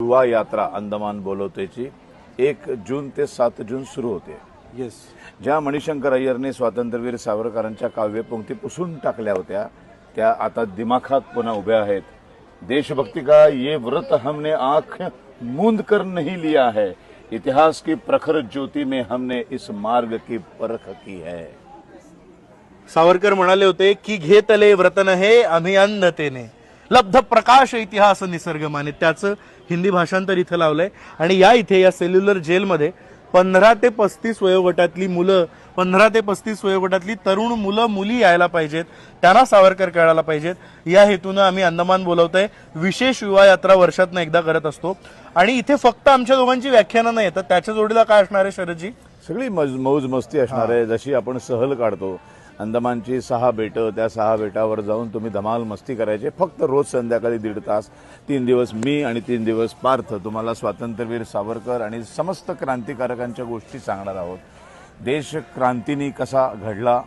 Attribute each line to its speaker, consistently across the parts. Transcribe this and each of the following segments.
Speaker 1: युवा यात्रा अंदमान बोलवतेची एक जून ते सात जून सुरू होते.
Speaker 2: येस
Speaker 1: ज्या मणिशंकर अय्यरने स्वातंत्र्यवीर सावरकरांच्या काव्यपंक्ती पुसून टाकल्या होत्या त्या आता दिमाखात पुन्हा उभ्या आहेत. देशभक्ति का ये व्रत हमने आंख मूंद कर नहीं लिया है? इतिहास की प्रखर ज्योति में हमने इस मार्ग की परख की है.
Speaker 2: सावरकर म्हणाले होते की घे तले व्रतन हे अभियान्नतेने लब्ध प्रकाश इतिहास निसर्ग माने त्याचं हिंदी भाषांतर इथं लावलंय. आणि या इथे या सेल्युलर जेलमध्ये पंधरा ते पस्तीस वयोगटातली मुलं पंधरा ते पस्तीस वयोगटातली तरुण मुलं मुली यायला पाहिजेत. त्यांना सावरकर कळायला पाहिजेत. या हेतूनं आम्ही अंदमान बोलवतोय. विशेष युवा यात्रा वर्षातनं एकदा करत असतो. आणि इथे फक्त आमच्या दोघांची व्याख्यानं नाही येतात त्याच्या जोडीला काय असणार आहे शरदजी?
Speaker 1: सगळी मज मौज मस्ती असणार आहे. जशी आपण सहल काढतो अंदमानची सहा बेटं त्या सहा बेटावर जाऊन तुम्ही धमाल मस्ती करायचे. फक्त रोज संध्याकाळी दीड तास तीन दिवस मी आणि तीन दिवस पार्थ तुम्हाला स्वातंत्र्यवीर सावरकर आणि समस्त क्रांतिकारकांच्या गोष्टी सांगणार आहोत. देश क्रांतीनी कसा घडला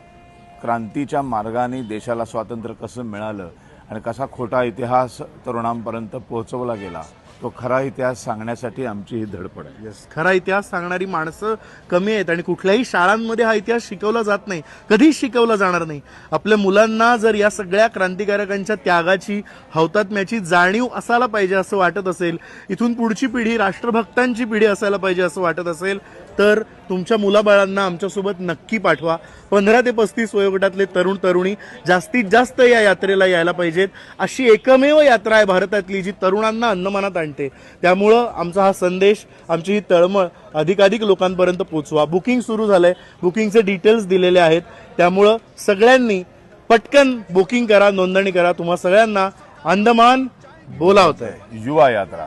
Speaker 1: क्रांतीच्या मार्गाने देशाला स्वातंत्र्य कसं मिळालं आणि कसा खोटा इतिहास तरुणांपर्यंत पोहोचवला गेला तो खरा इतिहास सांगण्यासाठी आमची ही धडपड आहे.
Speaker 2: येस खरा इतिहास सांगणारी माणसं कमी आहेत आणि कुठल्याही शाळांमध्ये हा इतिहास शिकवला जात नाही. कधीच शिकवला जाणार नाही. आपल्या मुलांना जर या सगळ्या क्रांतिकारकांच्या त्यागाची हौतात्म्याची जाणीव असायला पाहिजे असं वाटत असेल इथून पुढची पिढी राष्ट्रभक्तांची पिढी असायला पाहिजे असं वाटत असेल तर तुमच्या मुलाबाळांना आमच्यासोबत नक्की पाठवा. पंधरा ते पस्तीस वयोगटातले तरुण तरुणी जास्तीत जास्त या यात्रेला यायला पाहिजेत. अशी एकमेव यात्रा आहे भारतातली जी तरुणांना अन्नमानात आणते. त्यामुळं आमचा हा संदेश आमची ही तळमळ अधिकाधिक लोकांपर्यंत पोचवा बुकिंग सुरू झालं आहे बुकिंगचे डिटेल्स दिलेले आहेत. त्यामुळं सगळ्यांनी पटकन बुकिंग करा नोंदणी करा. तुम्हा सगळ्यांना अंदमान बोलावत आहे
Speaker 1: युवा यात्रा.